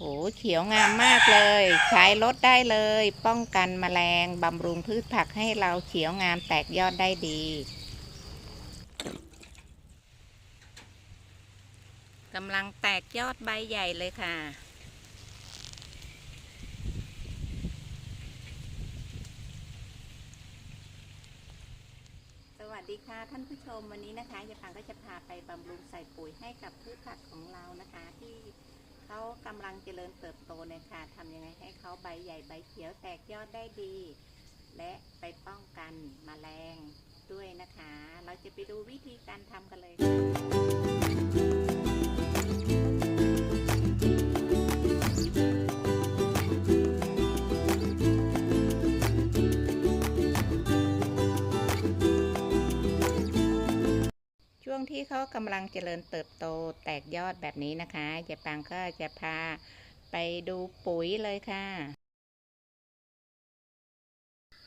โหเขียวงามมากเลย ใช้ลดได้เลย ป้องกันแมลงบำรุงพืชผักให้เราเขียวงามแตกยอดได้ดี กำลังแตกยอดใบใหญ่เลยค่ะสวัสดีค่ะท่านผู้ชมวันนี้นะคะยายปังก็จะพาไปบำรุงใส่ปุ๋ยให้กับพืชผักของเรานะคะที่ เขากำลังเจริญเติบโตเนี่ยค่ะทำยังไงให้เขาใบใหญ่ใบเขียวแตกยอดได้ดี และไปป้องกันแมลงด้วยนะคะ เราจะไปดูวิธีการทำกันเลยค่ะ ที่เขากำลังเจริญเติบโตแตกยอดแบบนี้นะคะยายปังก็จะพาไปดูปุ๋ยเลยค่ะ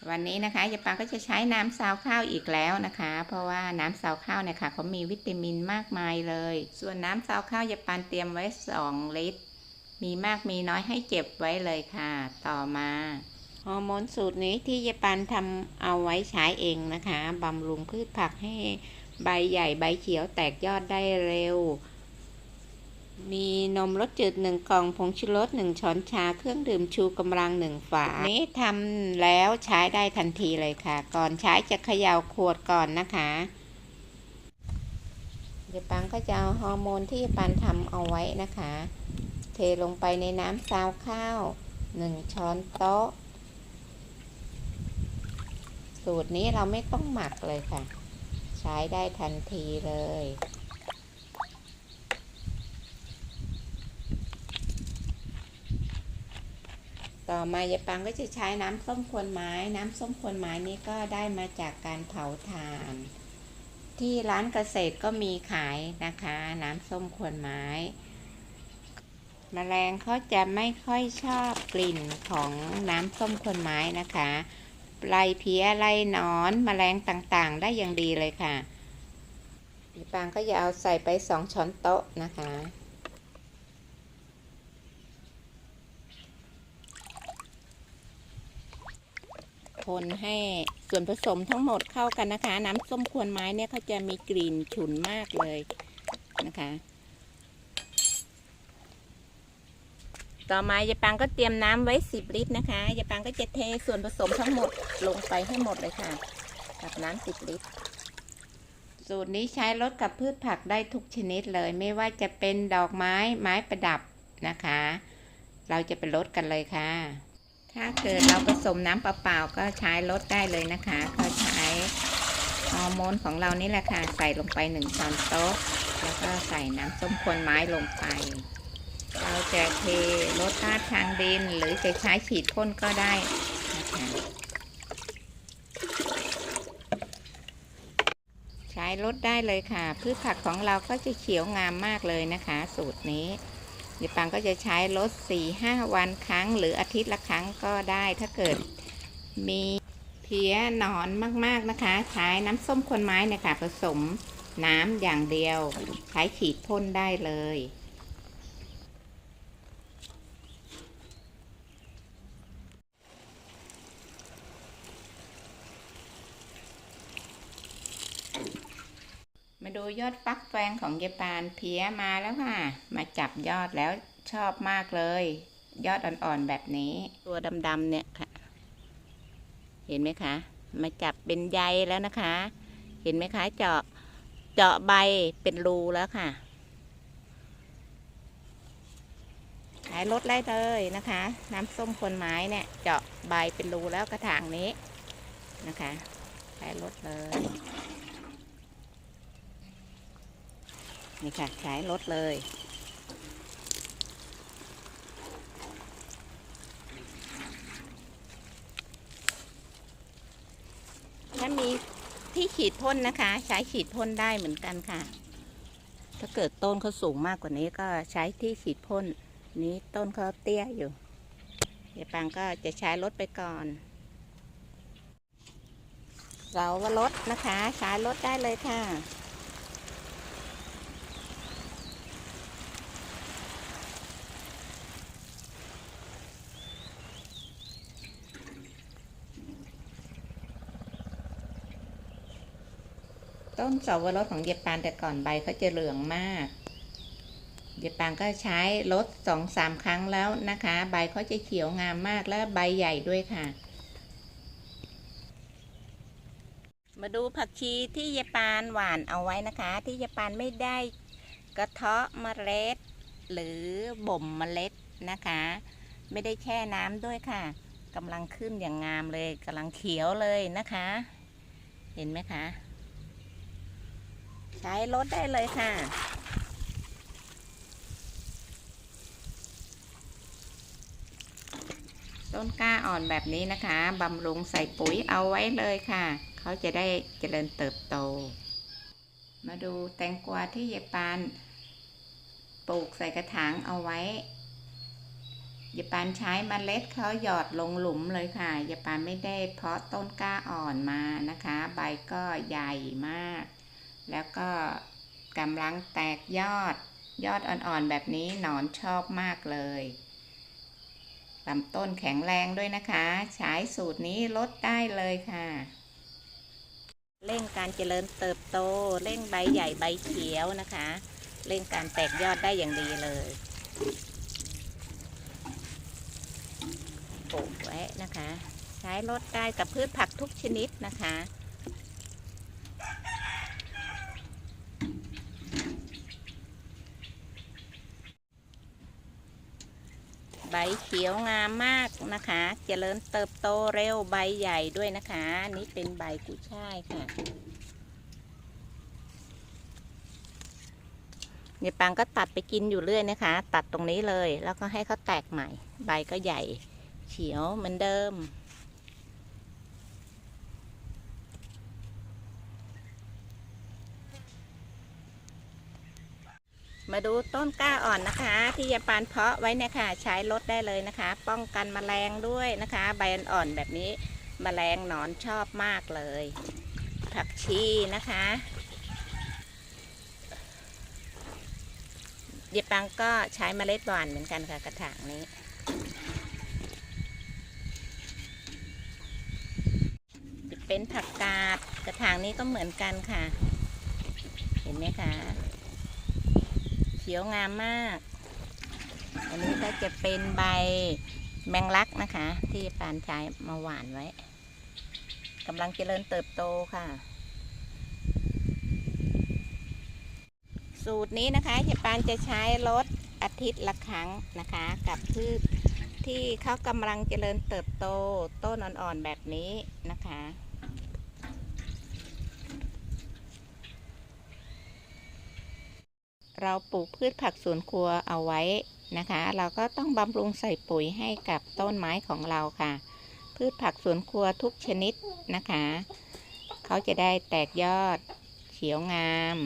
วันนี้นะคะยายปังก็จะใช้น้ำซาวข้าวอีกแล้วนะคะ เพราะว่าน้ำซาวข้าวเนี่ยค่ะเขามีวิตามินมากมายเลย ส่วนน้ำซาวข้าวยายปันเตรียมไว้ 2 ลิตร มีมากมีน้อยให้เจ็บไว้เลยค่ะ ต่อมาฮอร์โมนสูตรนี้ที่ยายปันทำเอาไว้ใช้เองนะคะบำรุงพืชผักให้ ใบใหญ่ใบเขียวแตกยอดได้เร็ว มีนมรสจืดหนึ่งกล่องผงชูรสหนึ่งช้อนชา เครื่องดื่มชูกำลังหนึ่งฝา นี้ทำแล้วใช้ได้ทันทีเลยค่ะ ก่อนใช้จะเขย่าขวดก่อนนะคะเดี๋ยวปังก็จะเอาฮอร์โมนที่ปันทำเอาไว้นะคะ เทลงไปในน้ำซาวข้าวหนึ่งช้อนโต๊ะ สูตรนี้เราไม่ต้องหมักเลยค่ะ ใช้ได้ทันทีเลย ต่อมายายปังก็จะใช้น้ำส้มควนไม้ น้ำส้มควนไม้นี้ก็ได้มาจากการเผาถ่าน ที่ร้านเกษตรก็มีขายนะคะ น้ำส้มควนไม้แมลงเขาจะไม่ค่อยชอบกลิ่นของน้ำส้มควนไม้นะคะ ไล่เพี้ยไล่หนอนแมลงต่างๆ ได้อย่างดีเลยค่ะยายปังก็จะเอาใส่ไปสองช้อนโต๊ะนะคะคนให้ส่วนผสมทั้งหมดเข้ากันนะคะ น้ำส้มควนไม้เนี่ยเขาจะมีกลิ่นฉุนมากเลยนะคะ ต่อมายายปังก็เตรียมน้ำไว้ 10 ลิตรนะคะยายปังก็จะเทส่วนผสมทั้งหมดลงไปให้หมดเลยค่ะ กับน้ำ10 ลิตร สูตรนี้ใช้ลดกับพืชผักได้ทุกชนิดเลย ไม่ว่าจะเป็นดอกไม้ไม้ประดับนะคะ เราจะไปลดกันเลยค่ะ ถ้าเกิดเราผสมน้ำเปล่าๆก็ใช้ลดได้เลยนะคะ ก็ใช้ฮอร์โมนของเรานี่แหละค่ะ ใส่ลงไปหนึ่งช้อนโต๊ะ แล้วก็ใส่น้ำส้มควนไม้ลงไป จะเทลดธาตุทางดิน หรือจะใช้ฉีดพ่นก็ได้นะคะใช้ลดได้เลยค่ะ พืชผักของเราก็จะเขียวงามมากเลยนะคะ สูตรนี้ยายปังก็จะใช้ลด4-5 วันครั้ง หรืออาทิตย์ละครั้งก็ได้ถ้าเกิดมีเพี้ยหนอนมาก ๆนะคะ ใช้น้ำส้มควนไม้เนะคะผสมน้ำอย่างเดียว ใช้ฉีดพ่นได้เลย มาดูยอดฟักแฟงของยายปานเพี้ยมาแล้วค่ะ มาจับยอดแล้วชอบมากเลย ยอดอ่อนๆแบบนี้ ตัวดำๆเนี่ยค่ะ เห็นไหมคะ มาจับเป็นใยแล้วนะคะ เห็นไหมคะ เจาะเจาะใบเป็นรูแล้วค่ะขายลดได้เลยนะคะ น้ำส้มคนไม้เนี่ย เจาะใบเป็นรูแล้วกระถางนี้นะคะขายลดเลย นี่ค่ะใช้รถเลยถ้ามีที่ฉีดพ่นนะคะ ใช้ฉีดพ่นได้เหมือนกันค่ะ ถ้าเกิดต้นเขาสูงมากกว่านี้ก็ใช้ที่ฉีดพ่นนี้ต้นเขาเตี้ยอยู่เดี๋ยวปังก็จะใช้รถไปก่อน เราว่ารถนะคะ ใช้รถได้เลยค่ะ ต้นสวรสของเยปานแต่ก่อนใบเขาจะเหลืองมาก เยปานก็ใช้ลดสองสามครั้งแล้วนะคะ ใบเขาจะเขียวงามมากและใบใหญ่ด้วยค่ะ มาดูผักชีที่เยปานหวานเอาไว้นะคะ ที่เยปานไม่ได้กระเทาะเมล็ด หรือบ่มเมล็ดนะคะ ไม่ได้แช่น้ำด้วยค่ะกำลังขึ้นอย่างงามเลยกำลังเขียวเลยนะคะ เห็นไหมคะ ใช้รถได้เลยค่ะ ต้นกล้าอ่อนแบบนี้นะคะบำรุงใส่ปุ๋ยเอาไว้เลยค่ะ เขาจะได้เจริญเติบโต มาดูแตงกวาที่เยปานปลูกใส่กระถางเอาไว้เยปานใช้มเมล็ดเขาหยอดลงหลุมเลยค่ะเยปานไม่ได้เพาะต้นกล้าอ่อนมานะคะ ใบก็ใหญ่มาก แล้วก็กำลังแตกยอด ยอดอ่อนๆแบบนี้หนอนชอบมากเลยลำต้นแข็งแรงด้วยนะคะ ใช้สูตรนี้ลดได้เลยค่ะ เร่งการเจริญเติบโต เร่งใบใหญ่ใบเขียวนะคะ เร่งการแตกยอดได้อย่างดีเลยปลูกไว้นะคะ ใช้ลดได้กับพืชผักทุกชนิดนะคะ ใบเขียวงามมากนะคะ เจริญเติบโตเร็วใบใหญ่ด้วยนะคะ นี่เป็นใบกุช่ายค่ะเนี่ยปังก็ตัดไปกินอยู่เรื่อยนะคะ ตัดตรงนี้เลย แล้วก็ให้เขาแตกใหม่ ใบก็ใหญ่ เขียวเหมือนเดิม มาดูต้นกล้าอ่อนนะคะ ที่ยาปานเพาะไว้นี่ยค่ะใช้ลดได้เลยนะคะ ป้องกันแมลงด้วยนะคะ ใบอ่อนแบบนี้แมลงหนอนชอบมากเลย ผักชีนะคะเยปังก็ใช้เมล็ดหวานเหมือนกันค่ะกระถางนี้ เป็นผักกาดกระถางนี้ก็เหมือนกันค่ะ เห็นไหมคะ เขียวงามมาก อันนี้ก็จะเป็นใบแมงลักนะคะ ที่ปานใช้มาหวานไว้กำลังเจริญเติบโตค่ะ สูตรนี้นะคะเฮปานจะใช้ลดอาทิตย์ละครั้งนะคะ กับพืชที่เขากำลังเจริญเติบโตต้นอ่อนๆแบบนี้นะคะ เราปลูกพืชผักสวนครัวเอาไว้นะคะ เราก็ต้องบำรุงใส่ปุ๋ยให้กับต้นไม้ของเราค่ะ พืชผักสวนครัวทุกชนิดนะคะ เขาจะได้แตกยอดเขียวงาม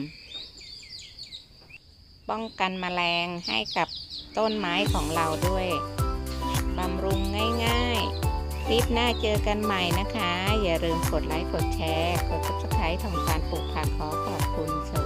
ป้องกันแมลงให้กับต้นไม้ของเราด้วยบำรุงง่ายๆ คลิปหน้าเจอกันใหม่นะคะ อย่าลืมกดไลค์ กดแชร์ กด subscribe ทำการปลูกผักขอขอบคุณสวัสดี